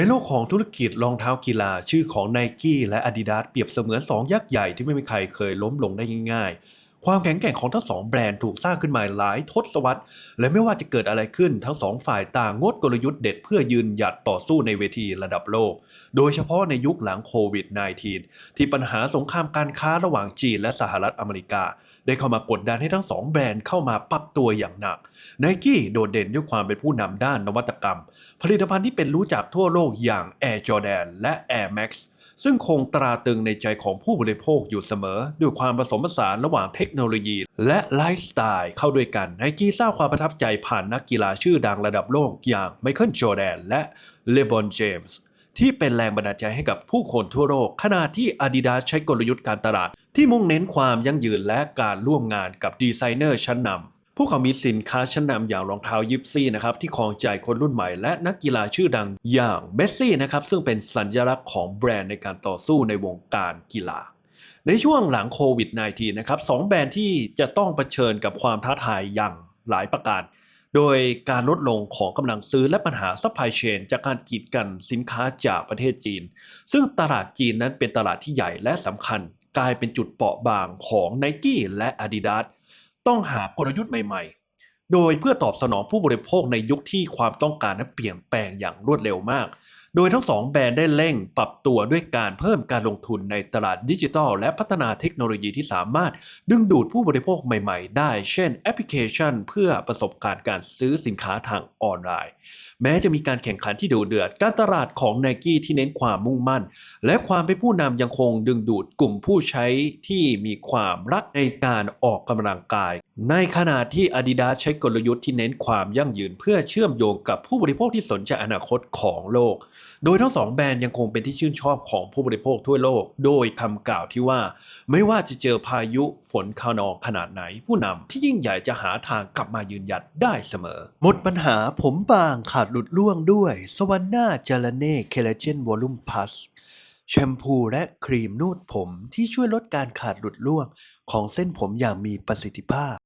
ในโลกของธุรกิจรองเท้ากีฬาชื่อของ n นกี้และ Adidas เปรียบเสมือนสองยักษ์ใหญ่ที่ไม่มีใครเคยล้มลงได้ง่าย ความแข็งแกร่งของทั้งสองแบรนด์ถูกสร้างขึ้นมาหลายทศวรรษ และไม่ว่าจะเกิดอะไรขึ้นทั้งสองฝ่ายต่างงดกลยุทธ์เด็ดเพื่อยืนหยัดต่อสู้ในเวทีระดับโลก โดยเฉพาะในยุคหลังโควิด -19 ที่ปัญหาสงครามการค้าระหว่างจีนและสหรัฐอเมริกา ได้เข้ามากดดันให้ทั้งสองแบรนด์เข้ามาปรับตัวอย่างหนักไนกี้โดดเด่นด้วยความเป็นผู้นำด้านนวัตกรรม ผลิตภัณฑ์ที่เป็นรู้จักทั่วโลกอย่าง Air Jordan และ Air Max ซึ่งคงตราตรึงในใจของผู้บริโภคอยู่เสมอ ด้วยความผสมผสานระหว่างเทคโนโลยี และไลฟ์สไตล์เข้าด้วยกันไนกี้สร้างความประทับใจผ่านนักกีฬาชื่อดังระดับโลกอย่างไมเคิลจอแดนและเลบอนเจมส์ที่เป็นแรงบันดาลใจให้กับผู้คนทั่วโลก ขณะที่ Adidas ใช้กลยุทธ์การตลาด ที่มุ่งเน้นความยั่งยืนและการร่วมงานกับดีไซเนอร์ชั้นนำ พวกเขามีสินค้าชั้นนำอย่างรองเท้ายิปซี่นะครับที่ครองใจคนรุ่นใหม่และนักกีฬาชื่อดังอย่างเมสซี่นะครับซึ่งเป็นสัญลักษณ์ของแบรนด์ในการต่อสู้ในวงการกีฬา ในช่วงหลังโควิด -19 นะครับสองแบรนด์ที่จะต้องเผชิญกับความท้าทายอย่างหลายประการ โดยการลดลงของกำลังซื้อและปัญหาซัพพลายเชนจากการกีดกันสินค้าจากประเทศจีน ซึ่งตลาดจีนนั้นเป็นตลาดที่ใหญ่และสำคัญ กลายเป็นจุดเปราะบางของ n i กี้และ Adidas ต้องหากลยุทธ์ใหม่ๆ โดยเพื่อตอบสนองผู้บริโภคในยุคที่ความต้องการนั้นเปลี่ยนแปลงอย่างรวดเร็วมาก โดยทั้งสองแบรนด์ได้เร่งปรับตัวด้วยการเพิ่มการลงทุนในตลาดดิจิทัล และพัฒนาเทคโนโลยีที่สามารถ ดึงดูดผู้บริโภคใหม่ๆ ได้ เช่นแอปพลิเคชัน เพื่อประสบการณ์การซื้อสินค้าทางออนไลน์ แม้จะมีการแข่งขันที่ดุเดือด การตลาดของ n i กี้ที่เน้นความมุ่งมั่น และความเป็นผู้นำยังคงดึงดูดกลุ่มผู้ใช้ที่มีความรักในการออกกำลังกาย ในขณะที่ Adidas ใช้กลยุทธ์ที่เน้นความยั่งยืน เพื่อเชื่อมโยงกับผู้บริโภคที่สนใจอนาคตของโลกโดยทั้งสองแบรนด์ยังคงเป็นที่ชื่นชอบของผู้บริโภคทั่วโลก โดยคำกล่าวที่ว่า ไม่ว่าจะเจอพายุฝนคานองขนาดไหน ผู้นำที่ยิ่งใหญ่จะหาทางกลับมายืนหยัดได้เสมอ หมดปัญหาผมบางขาดหลุดล่วงด้วยสวรรค์หน้าจารเน่เคลเจนวอลุ่มพัสแชมพูและครีมนวดผมที่ช่วยลดการขาดหลุดล่วงของเส้นผมอย่างมีประสิทธิภาพ